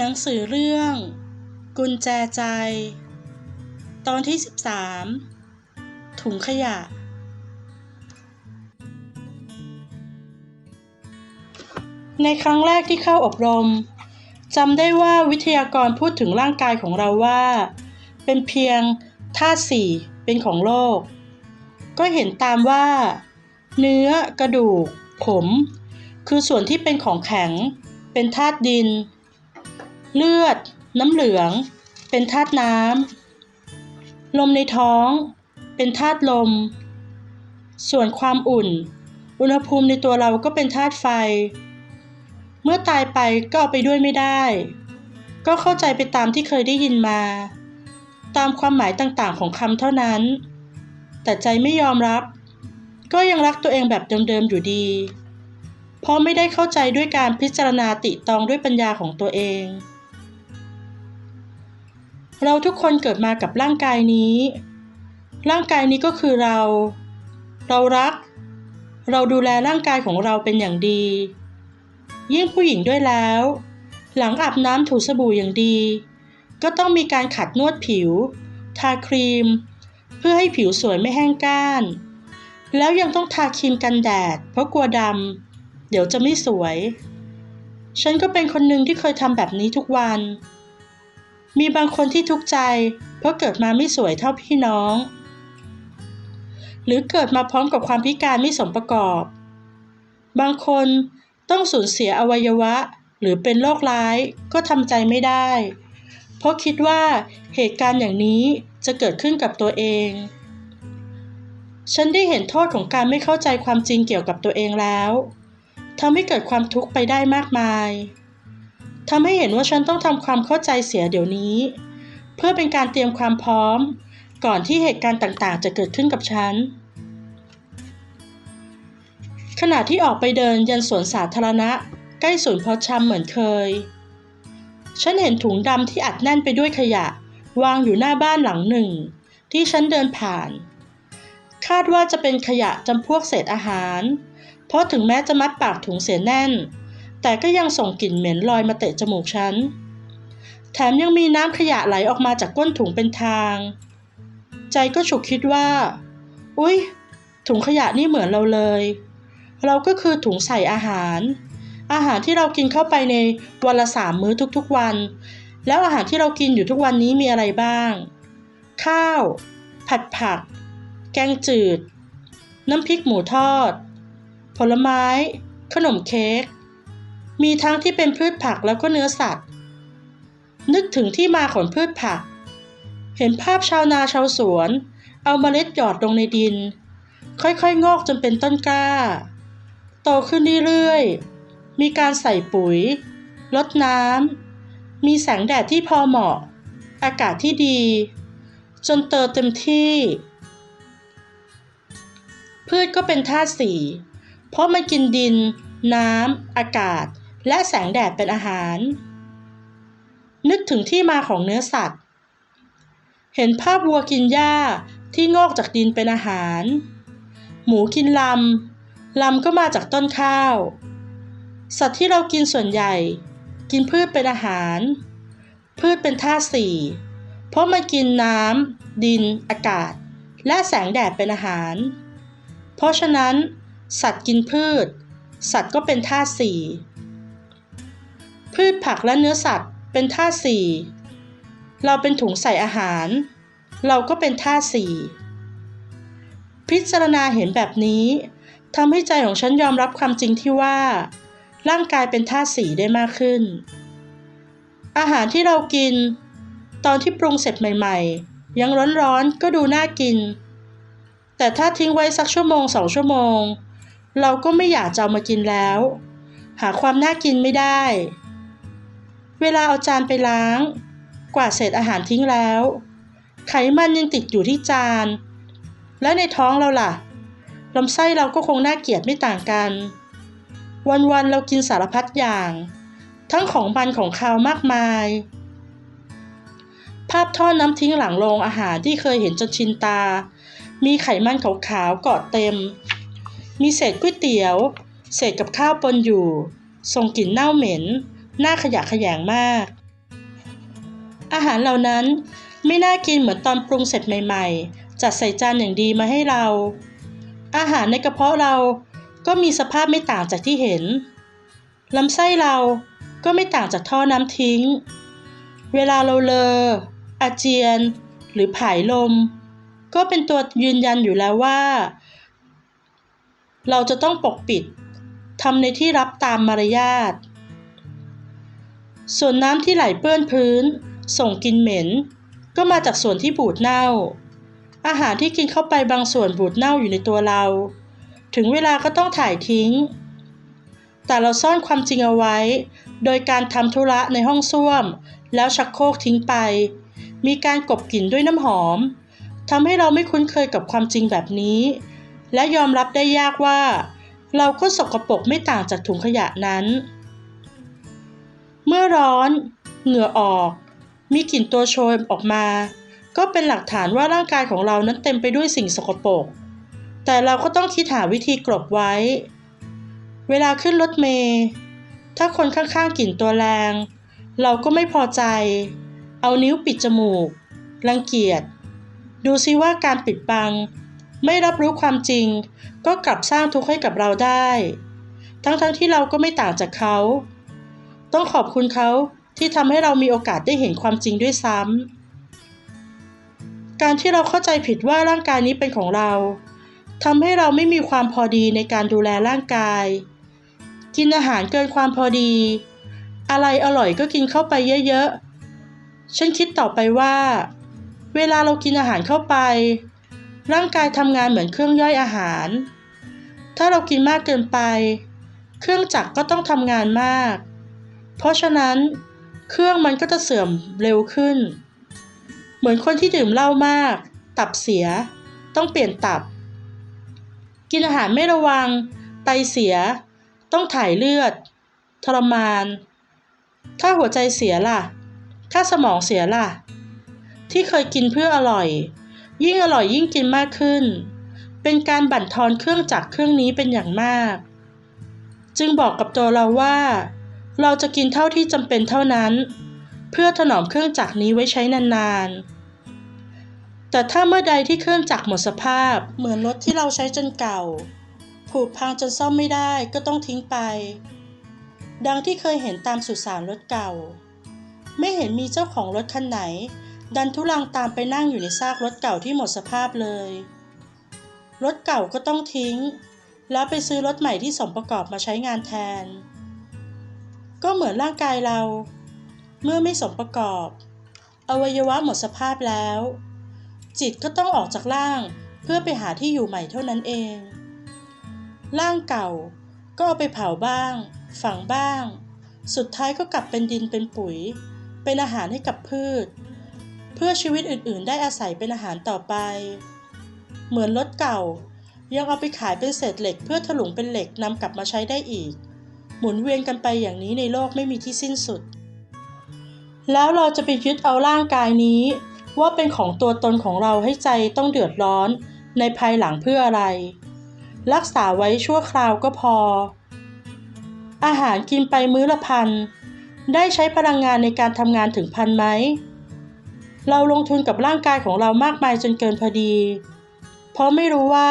หนังสือเรื่อง กุญแจใจ ตอนที่ 13 ถุงขยะ ในครั้งแรกที่เข้าอบรมจำได้ว่าวิทยากรพูดถึงร่างกายของเราว่า เป็นเพียงธาตุสี่เป็นของโลก ก็เห็นตามว่า เนื้อกระดูก ผม คือส่วนที่เป็นของแข็ง เป็นธาตุดิน เลือด น้ำเหลือง เป็นธาตุน้ำ ลมในท้อง เป็นธาตุลม ส่วนความอุ่น อุณหภูมิในตัวเราก็เป็นธาตุไฟ เมื่อตายไปก็เอาไปด้วยไม่ได้ ก็เข้าใจไปตามที่เคยได้ยินมา ตามความหมายต่างๆของคำเท่านั้น แต่ใจไม่ยอมรับ ก็ยังรักตัวเองแบบเดิมๆอยู่ดีเพราะไม่ได้เข้าใจด้วยการพิจารณาติตองด้วยปัญญาของตัวเอง เราทุกคนเกิดมากับร่างกายนี้ ร่างกายนี้ก็คือเรา เรารัก เราดูแลร่างกายของเราเป็นอย่างดี ยิ่งผู้หญิงด้วยแล้ว หลังอาบน้ำถูสบู่อย่างดี ก็ต้องมีการขัดนวดผิว ทาครีม เพื่อให้ผิวสวยไม่แห้งก้าน แล้วยังต้องทาครีมกันแดด เพราะกลัวดำ เดี๋ยวจะไม่สวย ฉันก็เป็นคนหนึ่งที่เคยทำแบบนี้ทุกวัน มีบางคนที่ทุกข์ใจ เพราะเกิดมาไม่สวยเท่าพี่น้อง หรือเกิดมาพร้อมกับความพิการไม่สมประกอบ บางคนต้องสูญเสียอวัยวะ หรือเป็นโรคร้ายก็ทำใจไม่ได้ เพราะคิดว่าเหตุการณ์อย่างนี้จะเกิดขึ้นกับตัวเอง ฉันได้เห็นโทษของการไม่เข้าใจความจริงเกี่ยวกับตัวเองแล้วทำให้เกิดความทุกข์ไปได้มากมาย ทำให้เห็นว่าฉันต้องทำความเข้าใจเสียเดี๋ยวนี้ เพื่อเป็นการเตรียมความพร้อม ก่อนที่เหตุการณ์ต่างๆ จะเกิดขึ้นกับฉัน ขณะที่ออกไปเดินยันสวนสาธารณะ ใกล้ศูนย์เพาะชำเหมือนเคย ฉันเห็นถุงดำที่อัดแน่นไปด้วยขยะ วางอยู่หน้าบ้านหลังหนึ่ง ที่ฉันเดินผ่าน คาดว่าจะเป็นขยะจำพวกเศษอาหาร เพราะถึงแม้จะมัดปากถุงเสียแน่น แต่ก็ยังส่งกลิ่นเหม็นลอยมาเตะจมูกฉัน แถมยังมีน้ำขยะไหลออกมาจากก้นถุงเป็นทาง ใจก็ฉุกคิดว่า อุ๊ย ถุงขยะนี่เหมือนเราเลย เราก็คือถุงใส่อาหาร อาหารที่เรากินเข้าไปในวันละสามมื้อทุกๆวัน แล้วอาหารที่เรากินอยู่ทุกวันนี้มีอะไรบ้าง ข้าว ผัดผัก แกงจืด น้ำพริกหมูทอด ผลไม้ ขนมเค้ก มีทั้งที่เป็นพืชผักแล้วก็เนื้อสัตว์ นึกถึงที่มาของพืชผัก เห็นภาพชาวนาชาวสวน เอาเมล็ดหยอดลงในดิน ค่อยๆ งอกจนเป็นต้นกล้า โตขึ้นเรื่อยๆ มีการใส่ปุ๋ย ลดน้ำ มีแสงแดดที่พอเหมาะ อากาศที่ดี จนเติบเต็มที่ พืชก็เป็นธาตุสี่เพราะมันกินดินน้ำ อากาศ และแสงแดดเป็นอาหาร นึกถึงที่มาของเนื้อสัตว์ เห็นภาพวัวกินหญ้าที่งอกจากดินเป็นอาหาร หมูกินลำ ลำก็มาจากต้นข้าว สัตว์ที่เรากินส่วนใหญ่ กินพืชเป็นอาหาร พืชเป็นธาตุสี่ เพราะมันกินน้ำ ดิน อากาศ และแสงแดดเป็นอาหาร เพราะฉะนั้น สัตว์กินพืช สัตว์ก็เป็นธาตุสี่ พืชผักและเนื้อสัตว์เป็นธาตุสี่เราเป็นถุงใส่อาหาร เราก็เป็นธาตุสี่พิจารณาเห็นแบบนี้ทำให้ใจของฉันยอมรับความจริงที่ว่า ร่างกายเป็นธาตุสี่ได้มากขึ้น อาหารที่เรากิน ตอนที่ปรุงเสร็จใหม่ ๆ ยังร้อนๆก็ดูน่ากิน แต่ถ้าทิ้งไว้สักชั่วโมงสองชั่วโมง เราก็ไม่อยากจะเอามากินแล้ว หาความน่ากินไม่ได้ เวลาเอาจานไปล้าง กวาดเศษอาหารทิ้งแล้ว ไขมันยังติดอยู่ที่จาน และในท้องเราล่ะลำไส้เราก็คงน่าเกลียดไม่ต่างกัน วันๆเรากินสารพัดอย่าง ทั้งของมันของคาวมากมาย ภาพท่อน้ำทิ้งหลังโรงอาหารที่เคยเห็นจนชินตา มีไขมันขาวๆเกาะเต็ม มีเศษก๋วยเตี๋ยว เศษกับข้าวปนอยู่ ส่งกลิ่นเน่าเหม็น หน่าขยะขยงมาก อาหารเหล่านั้นไม่น่ากินเหมือนตอนปรุงเสร็จใหม่ ๆ จัดใส่จานอย่างดีมาให้เรา อาหารในกระเพาะเราก็มีสภาพไม่ต่างจากที่เห็นลำไส้เราก็ไม่ต่างจากท่อน้ำทิ้ง เวลาเราเลอ อาเจียน หรือผายลม ก็เป็นตัวยืนยันอยู่แล้วว่า เราจะต้องปกปิดทำในที่รับตามมารยาท ส่วนน้ำที่ไหลเปื้อนพื้น ส่งกลิ่นเหม็น ก็มาจากส่วนที่บูดเน่า อาหารที่กินเข้าไปบางส่วนบูดเน่าอยู่ในตัวเรา ถึงเวลาก็ต้องถ่ายทิ้ง แต่เราซ่อนความจริงเอาไว้ โดยการทำธุระในห้องส้วม แล้วชักโครกทิ้งไป มีการกลบกลิ่นด้วยน้ำหอมทำให้เราไม่คุ้นเคยกับความจริงแบบนี้ และยอมรับได้ยากว่า เราก็สกปรกไม่ต่างจากถุงขยะนั้น เมื่อร้อน เหงื่อออก มีกลิ่นตัวโชยออกมา ก็เป็นหลักฐานว่าร่างกายของเรานั้นเต็มไปด้วยสิ่งสกปรก แต่เราก็ต้องคิดหาวิธีกลบไว้ เวลาขึ้นรถเมล์ถ้าคนข้างๆกลิ่นตัวแรง เราก็ไม่พอใจ เอานิ้วปิดจมูก รังเกียจ ดูซิว่าการปิดบัง ไม่รับรู้ความจริง ก็กลับสร้างทุกข์ให้กับเราได้ ทั้งๆทที่เราก็ไม่ต่างจากเขา ต้องขอบคุณเขาที่ทำให้เรามีโอกาสได้เห็นความจริงด้วยซ้ำการที่เราเข้าใจผิดว่าร่างกายนี้เป็นของเราทำให้เราไม่มีความพอดีในการดูแลร่างกาย กินอาหารเกินความพอดี อะไรอร่อยก็กินเข้าไปเยอะๆ ฉันคิดต่อไปว่า เวลาเรากินอาหารเข้าไป ร่างกายทำงานเหมือนเครื่องย่อยอาหาร ถ้าเรากินมากเกินไป เครื่องจักรก็ต้องทำงานมาก เพราะฉะนั้นเครื่องมันก็จะเสื่อมเร็วขึ้น เหมือนคนที่ดื่มเหล้ามาก ตับเสีย ต้องเปลี่ยนตับ กินอาหารไม่ระวัง ไตเสีย ต้องถ่ายเลือด ทรมาน ถ้าหัวใจเสียล่ะ ถ้าสมองเสียล่ะ ที่เคยกินเพื่ออร่อย ยิ่งอร่อยยิ่งกินมากขึ้น เป็นการบั่นทอนเครื่องจักรเครื่องนี้เป็นอย่างมาก จึงบอกกับตัวเราว่า เราจะกินเท่าที่จำเป็นเท่านั้น เพื่อถนอมเครื่องจักรนี้ไว้ใช้นานๆ แต่ถ้าเมื่อใดที่เครื่องจักรหมดสภาพเหมือนรถที่เราใช้จนเก่า ผุพังจนซ่อมไม่ได้ก็ต้องทิ้งไป ดังที่เคยเห็นตามสุสานรถเก่า ไม่เห็นมีเจ้าของรถคันไหน ดันทุลังตามไปนั่งอยู่ในซากรถเก่าที่หมดสภาพเลย รถเก่าก็ต้องทิ้ง แล้วไปซื้อรถใหม่ที่สมประกอบมาใช้งานแทน ก็เหมือนร่างกายเรา เมื่อไม่สมประกอบ อวัยวะหมดสภาพแล้ว จิตก็ต้องออกจากร่างเพื่อไปหาที่อยู่ใหม่เท่านั้นเอง ร่างเก่าก็เอาไปเผาบ้าง ฝังบ้าง สุดท้ายก็กลับเป็นดินเป็นปุ๋ย เป็นอาหารให้กับพืช เพื่อชีวิตอื่นๆ ได้อาศัยเป็นอาหารต่อไป เหมือนรถเก่ายังเอาไปขายเป็นเศษเหล็กเพื่อถลุงเป็นเหล็กนำกลับมาใช้ได้อีก หมุนเวียนกันไปอย่างนี้ในโลกไม่มีที่สิ้นสุด แล้วเราจะไปยึดเอาร่างกายนี้ ว่าเป็นของตัวตนของเราให้ใจต้องเดือดร้อนในภายหลังเพื่ออะไร รักษาไว้ชั่วคราวก็พอ อาหารกินไปมื้อละพัน ได้ใช้พลังงานในการทำงานถึงพันไหม เราลงทุนกับร่างกายของเรามากมายจนเกินพอดี เพราะไม่รู้ว่า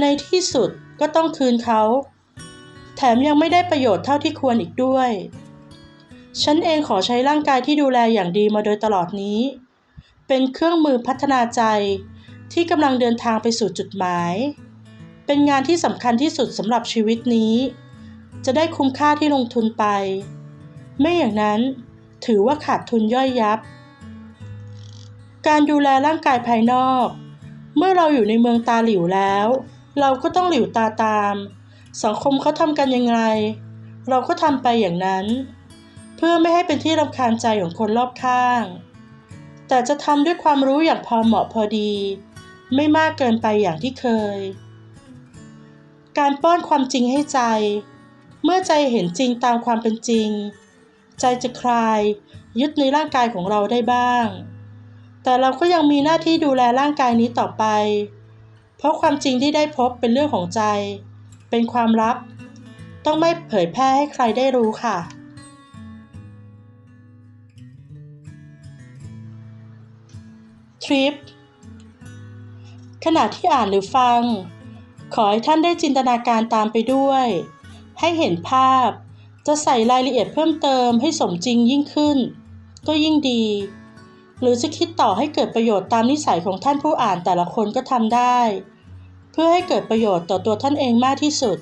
ในที่สุดก็ต้องคืนเขา แถมยังไม่ได้ประโยชน์เท่าที่ควรอีกด้วย ฉันเองขอใช้ร่างกายที่ดูแลอย่างดีมาโดยตลอดนี้ เป็นเครื่องมือพัฒนาใจที่กำลังเดินทางไปสู่จุดหมาย เป็นงานที่สำคัญที่สุดสำหรับชีวิตนี้ จะได้คุ้มค่าที่ลงทุนไป ไม่อย่างนั้นถือว่าขาดทุนย่อยยับ การดูแลร่างกายภายนอก เมื่อเราอยู่ในเมืองตาหลิวแล้ว เราก็ต้องหลิวตาตาม สังคมเขาทำกันยังไง เราก็ทำไปอย่างนั้น เพื่อไม่ให้เป็นที่รำคาญใจของคนรอบข้าง แต่จะทำด้วยความรู้อย่างพอเหมาะพอดี ไม่มากเกินไปอย่างที่เคย การป้อนความจริงให้ใจ เมื่อใจเห็นจริงตามความเป็นจริง ใจจะคลายยึดในร่างกายของเราได้บ้าง แต่เราก็ยังมีหน้าที่ดูแลร่างกายนี้ต่อไป เพราะความจริงที่ได้พบเป็นเรื่องของใจ เป็นความลับ ต้องไม่เผยแพร่ให้ใครได้รู้ค่ะ trip ขณะที่อ่านหรือฟัง ขอให้ท่านได้จินตนาการตามไปด้วย ให้เห็นภาพ จะใส่รายละเอียดเพิ่มเติมให้สมจริงยิ่งขึ้น ก็ยิ่งดี หรือจะคิดต่อให้เกิดประโยชน์ตามนิสัยของท่านผู้อ่านแต่ละคนก็ทำได้ เพื่อให้เกิดประโยชน์ต่อตัวท่านเองมากที่สุด